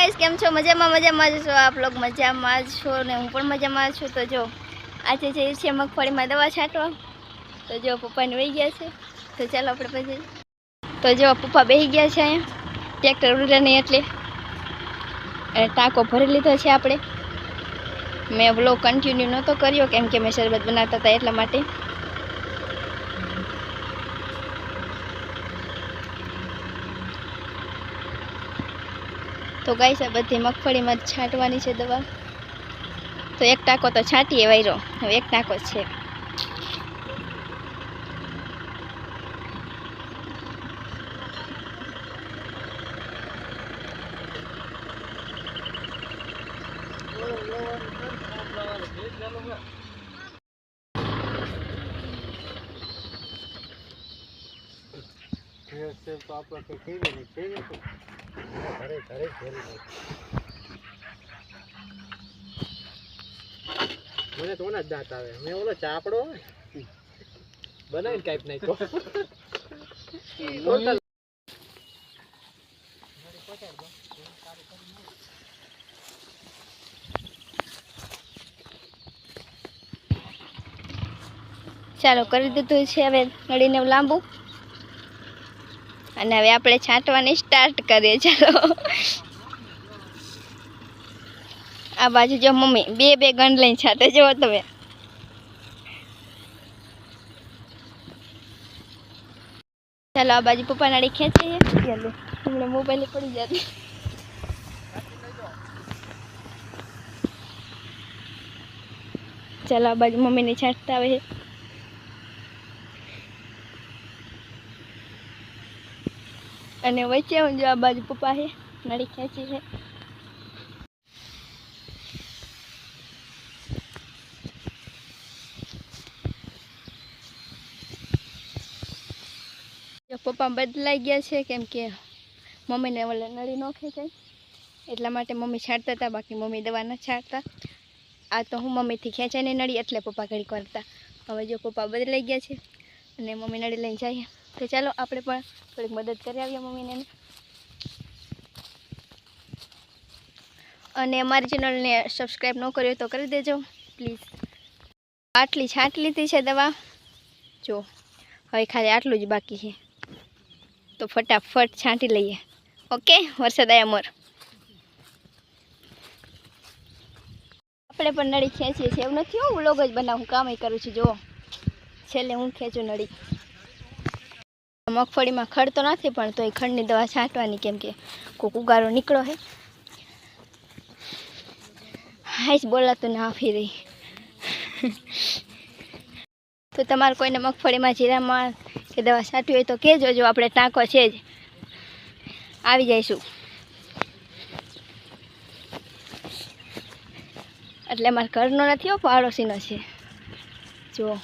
Guys કેમ છો? મજામાં મજામાં જ છો આપ લોગ? મજામાં જ છો ને હું પણ મજામાં છું. તો જો, આજે જઈએ છે મગફળીમાં દવા છાંટવા. તો જો પપ્પાને વહી ગયા છે. તો ચાલો આપણે પછી. તો જો, પપ્પા બેસી ગયા છે અહીંયા. ટ્રેક્ટર ઉડે નહીં એટલે. ટાંકો ભરી લીધો છે આપણે. મેં બ્લોગ કન્ટિન્યુ નહોતો કર્યો, કેમ કે મેં શરબત બનાવતા હતા એટલા માટે. તો ગાય છે બધી મગફળીમાં છાંટવાની છે દવા તો એક ટાંકો તો છાંટીએ વાયરો હવે એક ટાંકો મને તો ઓના જ દાંત આવે. મેં ઓલો ચાપડો બનાવીને કાંઈક નાખ્યો. ચાલો, કરી દીધું છે, હવે નળીને લાંબુ. અને હવે આપણે છાંટવાની સ્ટાર્ટ કરીએ, ચાલો. આ બાજુ જો મમ્મી, બે બે ગંડ લઈને છાંટે, જુઓ તમે. ચાલો, આ બાજુ પપ્પા નાળી ખેંચીએ. ચાલો હમણાં મોબાઈલ પડી જતી. ચાલો, આ બાજુ મમ્મીને છાંટતા આવે અને વચ્ચે હું આ બાજુ પપ્પા છે નળી ખેંચી છે. પપ્પા બદલાઈ ગયા છે, કેમ કે મમ્મીને ઓલે નળી ન ખેંચાય. એટલા માટે મમ્મી છાંટતા હતા, બાકી મમ્મી દવા ન છાંટતા. આ તો હું મમ્મીથી ખેંચાઈને નળી, એટલે પપ્પા ઘડી કરતા હવે જો પપ્પા બદલાઈ ગયા છે અને મમ્મી નળી લઈને જઈએ તો ચાલો, આપણે પણ થોડીક મદદ કરી આવીએ મમ્મીને. અને અમારી ચેનલને સબસ્ક્રાઈબ ન કર્યો તો કરી દેજો પ્લીઝ આટલી છાંટ લીધી છે દવા. જો, હવે ખાલી આટલું જ બાકી છે. તો ફટાફટ છાંટી લઈએ. ઓકે, વરસાદ આવ્યા મોર આપણે પણ નળી ખેંચીએ છીએ. એવું નથી હું વ્લોગ જ બનાવું કામ કરું છું. જુઓ છેલ્લે હું ખેંચું નળી. મગફળીમાં ખડ તો નથી, પણ તોય ખડની દવા છાંટવાની કેમ કે કોક ઉગારો નીકળો હે. હાઈશ બોલાતું ના ફેરી. તો તમારે કોઈને મગફળીમાં જીરામાં કે દવા છાંટવી હોય તો કહેજો, જો આપણે ટાંકો છે જ. આવી જઈશું. એટલે અમારા ઘરનો નથી હો, પાડોશીનો છે. જુઓ